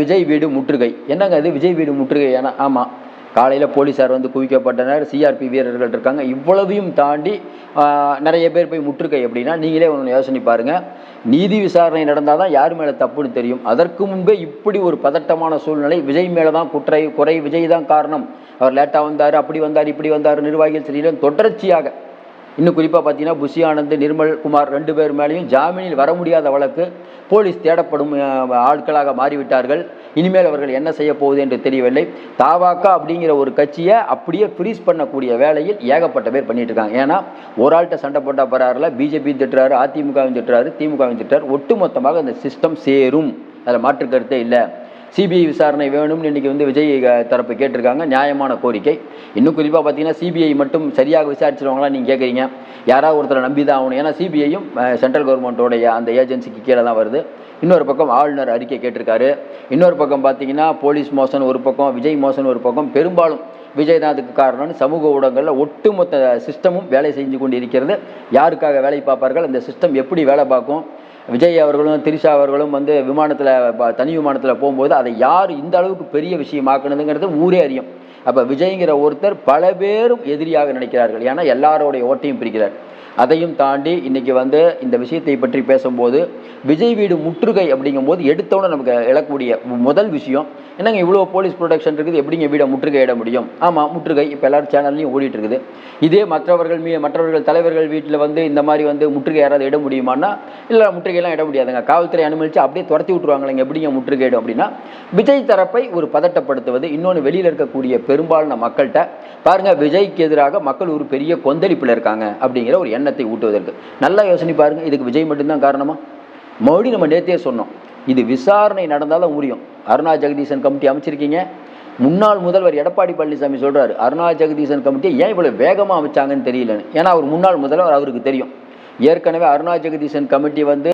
விஜய் வீடு முற்றுகை. என்னங்க அது விஜய் வீடு முற்றுகை. ஏன்னா ஆமாம் காலையில் போலீஸார் வந்து குவிக்கப்பட்டனர். சிஆர்பி வீரர்கள் இருக்காங்க. இவ்வளவையும் தாண்டி நிறைய பேர் போய் முற்றுகை அப்படின்னா நீங்களே ஒன்று யோசனை பாருங்கள் நீதி விசாரணை நடந்தால் தான் யார் மேலே தப்புன்னு தெரியும். அதற்கு முன்பே இப்படி ஒரு பதட்டமான சூழ்நிலை விஜய் மேலே தான் குற்றை குறை விஜய் தான் காரணம். அவர் லேட்டாக வந்தார் அப்படி வந்தார் இப்படி வந்தார் நிர்வாகிகள் சரியில்லை தொடர்ச்சியாக இன்னும் குறிப்பாக பார்த்தீங்கன்னா புஷி ஆனந்த் நிர்மல் குமார் ரெண்டு பேர் மேலேயும் ஜாமீனில் வர முடியாத வழக்கு போலீஸ் தேடப்படும் ஆட்களாக மாறிவிட்டார்கள். இனிமேல் அவர்கள் என்ன செய்ய போகுது என்று தெரியவில்லை. தாவாக்கா அப்படிங்கிற ஒரு கட்சியை அப்படியே ஃப்ரீஸ் பண்ணக்கூடிய வேலையில் ஏகப்பட்ட பேர் பண்ணிட்டு இருக்காங்க. ஏன்னா ஒரு ஆள்கிட்ட சண்டை போட்டால் பராரில் பிஜேபி திட்டுறாரு அதிமுகவும் திட்டுறாரு திமுகவும் திட்டுறாரு. ஒட்டுமொத்தமாக அந்த சிஸ்டம் சேரும். அதில் மாற்று கருத்தே இல்லை. சிபிஐ விசாரணை வேணும்னு இன்றைக்கி வந்து விஜய் தரப்பு கேட்டிருக்காங்க. நியாயமான கோரிக்கை. இன்னும் குறிப்பாக பார்த்தீங்கன்னா சிபிஐ மட்டும் சரியாக விசாரிச்சிருவாங்களா நீங்கள் கேட்குறீங்க யாராவது ஒருத்தரை நம்பி தான் ஆகணும். ஏன்னா சிபிஐயும் சென்ட்ரல் கவர்மெண்ட்டோடைய அந்த ஏஜென்சிக்கு கீழே தான் வருது. இன்னொரு பக்கம் ஆளுநர் அறிக்கை கேட்டிருக்காரு. இன்னொரு பக்கம் பார்த்தீங்கன்னா போலீஸ் மோசன் ஒரு பக்கம் விஜய் மோசன் ஒரு பக்கம். பெரும்பாலும் விஜய் தான் அதுக்கு காரணம்னு சமூக ஊடகங்களில் ஒட்டுமொத்த சிஸ்டமும் வேலை செஞ்சு கொண்டு இருக்கிறது. யாருக்காக வேலை பார்ப்பார்கள்? அந்த சிஸ்டம் எப்படி வேலை பார்க்கும்? விஜய் அவர்களும் திரிஷா அவர்களும் வந்து விமானத்தில் தனி விமானத்தில் போகும்போது அதை யார் இந்த அளவுக்கு பெரிய விஷயமாக்குனதுங்கிறது ஊரே அறியும். அப்போ விஜய்ங்கிற ஒருத்தர் பல பேரும் எதிரியாக நினைக்கிறார்கள். ஏன்னா எல்லாரோடைய ஓட்டையும் பிரிக்கிறார். அதையும் தாண்டி இன்னைக்கு வந்து இந்த விஷயத்தை பற்றி பேசும்போது விஜய் வீடு முற்றுகை அப்படிங்கும்போது எடுத்தோட நமக்கு எழக்கூடிய முதல் விஷயம் என்னங்க இவ்வளோ போலீஸ் ப்ரொடெக்ஷன் இருக்குது? எப்படிங்க வீடை முற்றுகையிட முடியும்? ஆமாம் முற்றுகை. இப்போ எல்லாரும் சேனல்லையும் ஓடிட்டு இருக்குது இதே மற்றவர்கள் மீ மற்றவர்கள் தலைவர்கள் வீட்டில் வந்து இந்த மாதிரி வந்து முற்றுகை யாராவது இட முடியுமான்னா இல்லை முற்றுகையெல்லாம் இட முடியாதுங்க. காவல்துறை அனுமதிச்சு அப்படியே துரத்தி விட்டுருவாங்களேங்க. எப்படிங்க முற்றுகையிடும் அப்படின்னா விஜய் தரப்பை ஒரு பதட்டப்படுத்துவது இன்னொன்று வெளியில் இருக்கக்கூடிய பெரும்பாலான மக்கள்கிட்ட பாருங்க விஜய்க்கு எதிராக மக்கள் ஒரு பெரிய கொந்தளிப்பில் இருக்காங்க அப்படிங்கிற ஒரு எண்ணத்தை ஊட்டுவதற்கு. நல்லா யோசனை பாருங்கள் இதுக்கு விஜய் மட்டும்தான் காரணமாக மறுபடியும் நம்ம நேத்தே சொன்னோம். இது விசாரணை நடந்தாலும் முடியும் அருணா ஜெகதீசன் கமிட்டி அமைச்சிருக்கீங்க. முன்னாள் முதல்வர் எடப்பாடி பழனிசாமி சொல்றாரு அருணா ஜெகதீசன் கமிட்டியை ஏன் இவ்வளவு வேகமா அமைச்சாங்கன்னு தெரியலன்னு? ஏன்னா அவர் முன்னாள் முதல்வர் அவருக்கு தெரியும். ஏற்கனவே அருணா ஜெகதீசன் கமிட்டி வந்து